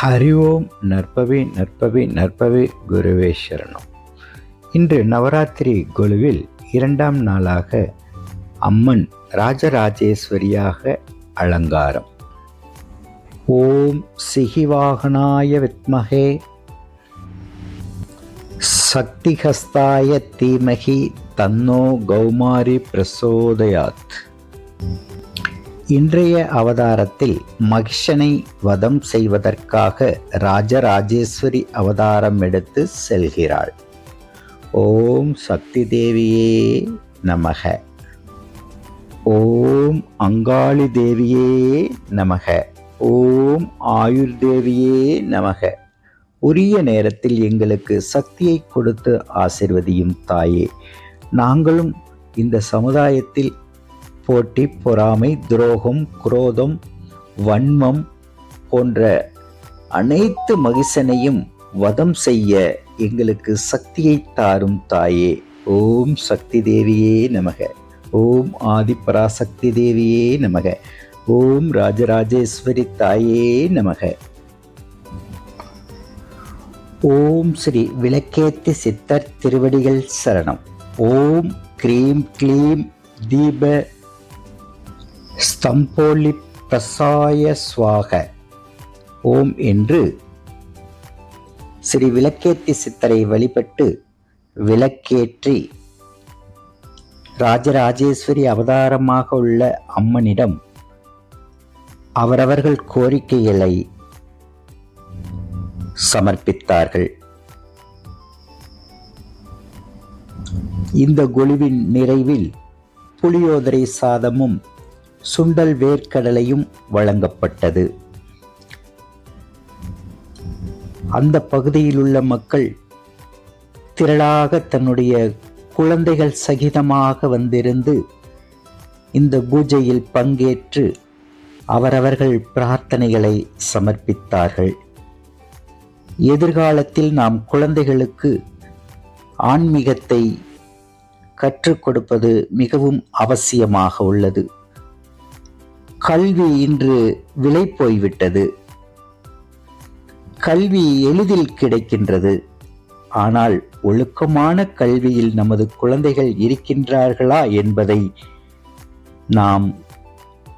ஹரி ஓம் நற்பவி நற்பவி நற்பவி குருவே சரணம் இன்று நவராத்திரி குழுவில் இரண்டாம் நாளாக அம்மன் ராஜராஜேஸ்வரியாக அலங்காரம். ஓம் சிகிவாகனாய வித்மகே. சக்திஹஸ்தாய தீமகி தன்னோ கௌமாரி பிரசோதயாத். இன்றைய அவதாரத்தில் மகிஷனை வதம் செய்வதற்காக ராஜராஜேஸ்வரி அவதாரம் எடுத்து செல்கிறாள். ஓம் சக்தி தேவியே நமக. ஓம் அங்காளி தேவியே நமக. ஓம் ஆயுர் தேவியே நமக. உரிய நேரத்தில் எங்களுக்கு சக்தியை கொடுத்து ஆசிர்வதியும் தாயே. நாங்களும் இந்த சமுதாயத்தில் போட்டி பொறாமை துரோகம் குரோதம் வன்மம் போன்ற அனைத்து மகிசனையும் வதம் செய்ய எங்களுக்கு சக்தியை தாரும் தாயே. ஓம் சக்தி தேவியே நமக. ஓம் ஆதிபராசக்தி தேவியே நமக. ஓம் ராஜராஜேஸ்வரி தாயே நமக. ஓம் ஸ்ரீ விளக்கேத்தி சித்தர் திருவடிகள் சரணம். ஓம் க்ரீம் க்ளீம் தீப ஸ்தம்போலி பிரசாய சுவாக. ஓம் என்று ஸ்ரீ விளக்கேத்தி சித்தரை வழிபட்டு விளக்கேற்றி ராஜராஜேஸ்வரி அவதாரமாக உள்ள அம்மனிடம் அவரவர்கள் கோரிக்கைகளை சமர்ப்பித்தார்கள். இந்த குழுவின் நிறைவில் புளியோதரை சாதமும் சுண்டல் வேர்க்கடலையும் வழங்கப்பட்டது. அந்த பகுதியில் உள்ள மக்கள் திரளாக தன்னுடைய குழந்தைகள் சகிதமாக வந்திருந்து இந்த பூஜையில் பங்கேற்று அவரவர்கள் பிரார்த்தனைகளை சமர்ப்பித்தார்கள். எதிர்காலத்தில் நாம் குழந்தைகளுக்கு ஆன்மீகத்தை கற்றுக் கொடுப்பது மிகவும் அவசியமாக உள்ளது. கல்வி இன்று விலை போய்விட்டது. கல்வி எளிதில் கிடைக்கின்றது. ஆனால் ஒழுக்கமான கல்வியில் நமது குழந்தைகள் இருக்கின்றார்களா என்பதை நாம்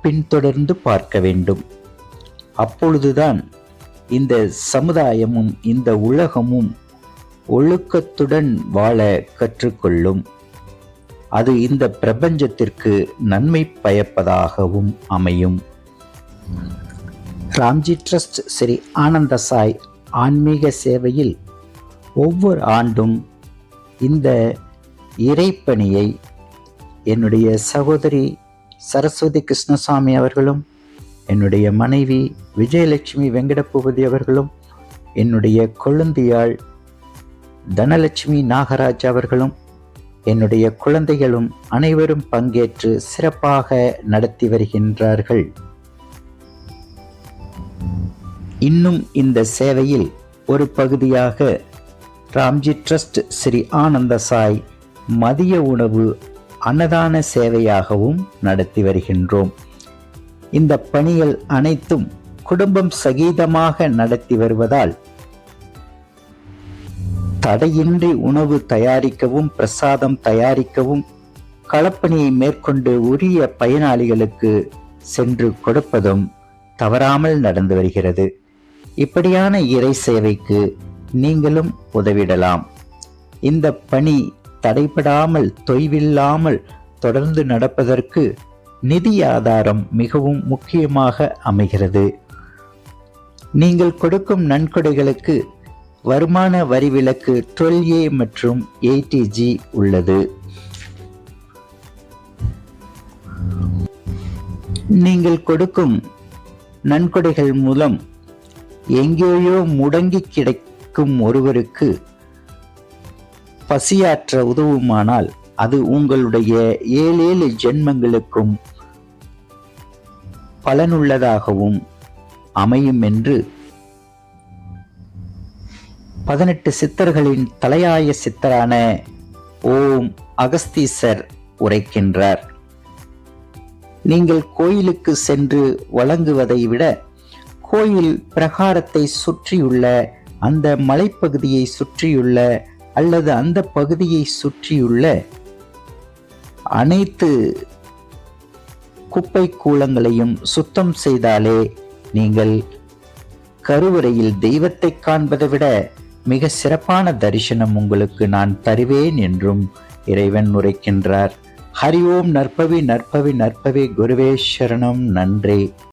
பின்தொடர்ந்து பார்க்க வேண்டும். அப்பொழுதுதான் இந்த சமுதாயமும் இந்த உலகமும் ஒழுக்கத்துடன் வாழ கற்றுக்கொள்ளும். அது இந்த பிரபஞ்சத்திற்கு நன்மை பயப்பதாகவும் அமையும். ராம்ஜி ட்ரஸ்ட் ஸ்ரீ ஆனந்த சாய் ஆன்மீக சேவையில் ஒவ்வொரு ஆண்டும் இந்த இறைப்பணியை என்னுடைய சகோதரி சரஸ்வதி கிருஷ்ணசாமி அவர்களும் என்னுடைய மனைவி விஜயலட்சுமி வெங்கடபூபதி அவர்களும் என்னுடைய கொழுந்தியாள் தனலட்சுமி நாகராஜ் அவர்களும் என்னுடைய குழந்தைகளும் அனைவரும் பங்கேற்று சிறப்பாக நடத்தி வருகின்றார்கள். இன்னும் இந்த சேவையில் ஒரு பகுதியாக ராம்ஜி ட்ரஸ்ட் ஸ்ரீ ஆனந்த சாய் மதிய உணவு அன்னதான சேவையாகவும் நடத்தி வருகின்றோம். இந்த பணிகள் அனைத்தும் குடும்பம் சகீதமாக நடத்தி வருவதால் தடையின்றி உணவு தயாரிக்கவும் பிரசாதம் தயாரிக்கவும் களப்பணியை மேற்கொண்டு உரிய பயனாளிகளுக்கு சென்று கொடுப்பதும் தவறாமல் நடந்து வருகிறது. இப்படியான இறை சேவைக்கு நீங்களும் உதவிடலாம். இந்த பணி தடைபடாமல் தொய்வில்லாமல் தொடர்ந்து நடப்பதற்கு நிதி ஆதாரம் மிகவும் முக்கியமாக அமைகிறது. நீங்கள் கொடுக்கும் நன்கொடைகளுக்கு வருமான வரி விலக்கு டுவெல் ஏ மற்றும் எயிட்டி உள்ளது. நீங்கள் கொடுக்கும் நன்கொடைகள் மூலம் எங்கேயோ முடங்கி கிடைக்கும் ஒருவருக்கு பசியாற்ற உதவுமானால் அது உங்களுடைய ஏழேழு ஜென்மங்களுக்கும் பலனுள்ளதாகவும் அமையும் என்று பதினெட்டு சித்தர்களின் தலையாய சித்தரான ஓம் அகஸ்தீசர் உரைக்கின்றார். நீங்கள் கோயிலுக்கு சென்று வழங்குவதை விட கோயில் பிரகாரத்தை சுற்றியுள்ள அந்த மலைப்பகுதியை சுற்றியுள்ள அல்லது அந்த பகுதியை சுற்றியுள்ள அனைத்து குப்பை கூலங்களையும் சுத்தம் செய்தாலே நீங்கள் கருவறையில் தெய்வத்தை காண்பதை விட மிக சிறப்பான தரிசனம் உங்களுக்கு நான் தருவேன் என்றும் இறைவன் உரைக்கின்றார். ஹரி ஓம் நற்பவி நற்பவி நற்பவி குருவே சரணம் நன்றி.